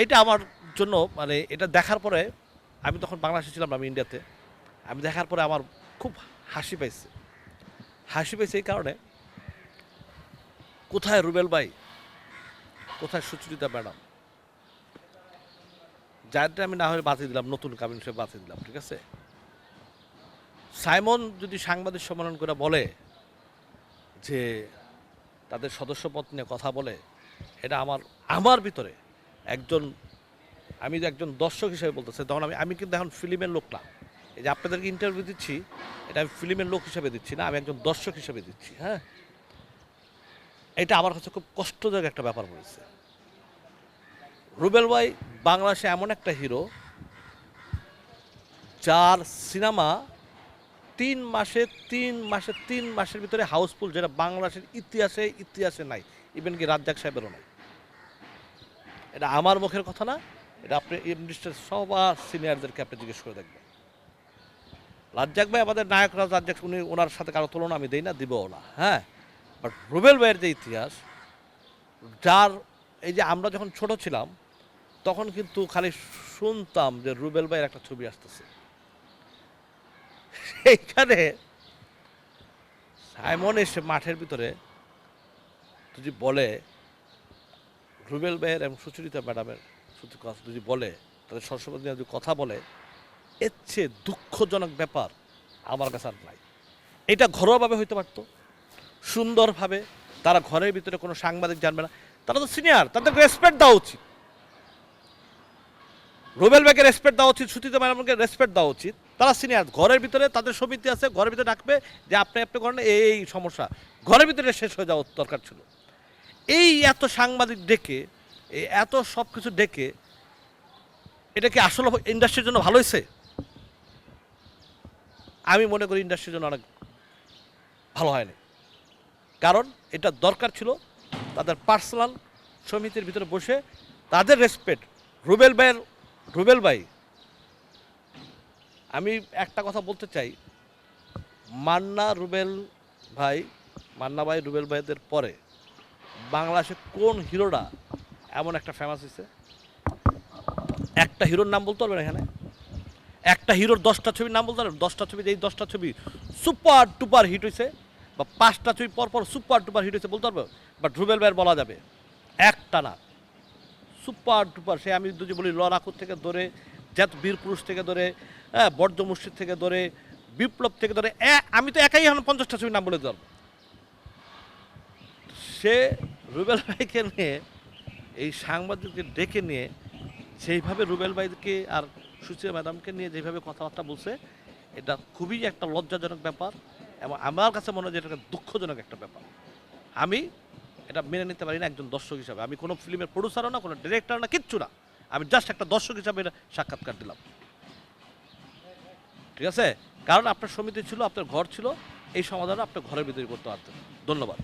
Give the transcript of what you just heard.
এইটা আমার জন্য মানে এটা দেখার পরে আমি তখন বাংলাদেশে ছিলাম, আমি ইন্ডিয়াতে। আমি দেখার পরে আমার খুব হাসি পাইছে। হাসি পাইছে এই কারণে, কোথায় রুবেল ভাই? কোথায় সুচরিতা ম্যাডাম? যারটা আমি না হলে বাতিল দিলাম, নতুন কাবিন সে বাতিল দিলাম, ঠিক আছে? সাইমন যদি সাংবাদিক সম্মেলন করে বলে যে তাদের সদস্যপদ নিয়ে কথা বলে, এটা আমার আমার ভিতরে একজন, আমি যে একজন দর্শক হিসেবে বলতেছি, তখন আমি আমি কিন্তু এখন ফিল্মের লোক না। এই যে আপনাদেরকে ইন্টারভিউ দিচ্ছি, এটা আমি ফিল্মের লোক হিসেবে দিচ্ছি না, আমি একজন দর্শক হিসেবে দিচ্ছি হ্যাঁ? এটা আমার কাছে খুব কষ্টদায়ক একটা ব্যাপার হয়েছে। রুবেল ভাই বাংলাদেশে এমন একটা হিরো যার সিনেমা তিন মাসে তিন মাসে, তিন মাসের ভিতরে হাউসফুল যেটা বাংলাদেশের ইতিহাসে ইতিহাসে নাই ইভেন কি রাজ্জাক সাহেবেরও নাই। এটা আমার মুখের কথা না, এটা আপনি ইন্ডাস্ট্রির সবার সিনিয়রদেরকে আপনি জিজ্ঞেস করে দেখবেন। রাজ্জাক ভাই আমাদের নায়ক রাজ রাজ্জাক উনি ওনার সাথে কারও তুলনা আমি দিই না, দিবও না হ্যাঁ? বাট রুবেল ভাইয়ের যে ইতিহাস, যার এই যে আমরা যখন ছোট ছিলাম, তখন কিন্তু খালি শুনতাম যে রুবেল ভাইয়ের একটা ছবি আসতেছে। সেইখানে সাইমন এসে মাঠের ভিতরে যদি বলে রুবেল ভাইয়ের এবং সুচরিতা ম্যাডামের শুধু কথা যদি বলে, তাদের সরস্বতী নিয়ে যদি কথা বলে, এর চেয়ে দুঃখজনক ব্যাপার আমার কাছে আর নাই। এটা ঘরোয়াভাবে হইতে পারতো। সুন্দরভাবে তারা ঘরের ভিতরে কোনো সাংবাদিক জানবে না। তারা তো সিনিয়র তাদেরকে রেসপেক্ট দেওয়া উচিত। রুবেল ব্যাগকে রেসপেক্ট দেওয়া উচিত সুতিতে ম্যাডামকে রেসপেক্ট দেওয়া উচিত। তারা সিনিয়র ঘরের ভিতরে তাদের সমিতি আছে, ঘরের ভিতরে ডাকবে যে আপনি আপনি করেন, এই সমস্যা। ঘরের ভিতরে শেষ হয়ে যাওয়া দরকার ছিল। এই এত সাংবাদিক ডেকে এত সব কিছু ডেকে, এটা কি আসলে ইন্ডাস্ট্রির জন্য ভালো হয়েছে আমি মনে করি ইন্ডাস্ট্রির জন্য অনেক ভালো হয়নি। কারণ এটা দরকার ছিল তাদের পার্সোনাল সমিতির ভিতরে বসে তাদের রেসপেক্ট রুবেল ভাইয়ের, রুবেল ভাই, আমি একটা কথা বলতে চাই। মান্না, রুবেল ভাই, মান্না ভাই, রুবেল ভাইদের পরে বাংলাদেশে কোন হিরোটা? এমন একটা ফেমাস হয়েছে একটা হিরোর নাম বলতে পারবেন এখানে? একটা হিরোর দশটা ছবির নাম বলতে পারবেন? দশটা ছবি এই দশটা ছবি সুপার টুপার হিট হয়েছে বা পাঁচটা ছবি পর পর সুপার টুপার হিট হয়েছে বলতে পারব বাট রুবেল ভাইয়ের বলা যাবে। একটা না। সুপার টুপার সে আমি যদি বলি লড়াকুর থেকে ধরে, জাত বীর পুরুষ থেকে ধরে হ্যাঁ বর্জ্য মুর্শিদ থেকে ধরে, বিপ্লব থেকে ধরে আমি তো একাই এখন পঞ্চাশটা ছবির নাম বলে পারব সে রুবেল ভাইকে নিয়ে, এই সাংবাদিককে ডেকে নিয়ে সেইভাবে রুবেল ভাইকে আর সুচিয়া ম্যাডামকে নিয়ে যেভাবে কথাবার্তা বলছে, এটা খুবই একটা লজ্জাজনক ব্যাপার এবং আমার কাছে মনে হয় যে এটা দুঃখজনক একটা ব্যাপার। আমি এটা মেনে নিতে পারি না একজন দর্শক হিসাবে। আমি কোনো ফিল্মের প্রডিউসারও না, কোনো ডিরেক্টর না, কিচ্ছু না। আমি জাস্ট একটা দর্শক হিসাবে সাক্ষাৎকার দিলাম। ঠিক আছে? কারণ আপনার সমিতি ছিল, আপনার ঘর ছিল, এই সমাধান আপনার ঘরের ভিতরে করতে পারতেন। ধন্যবাদ।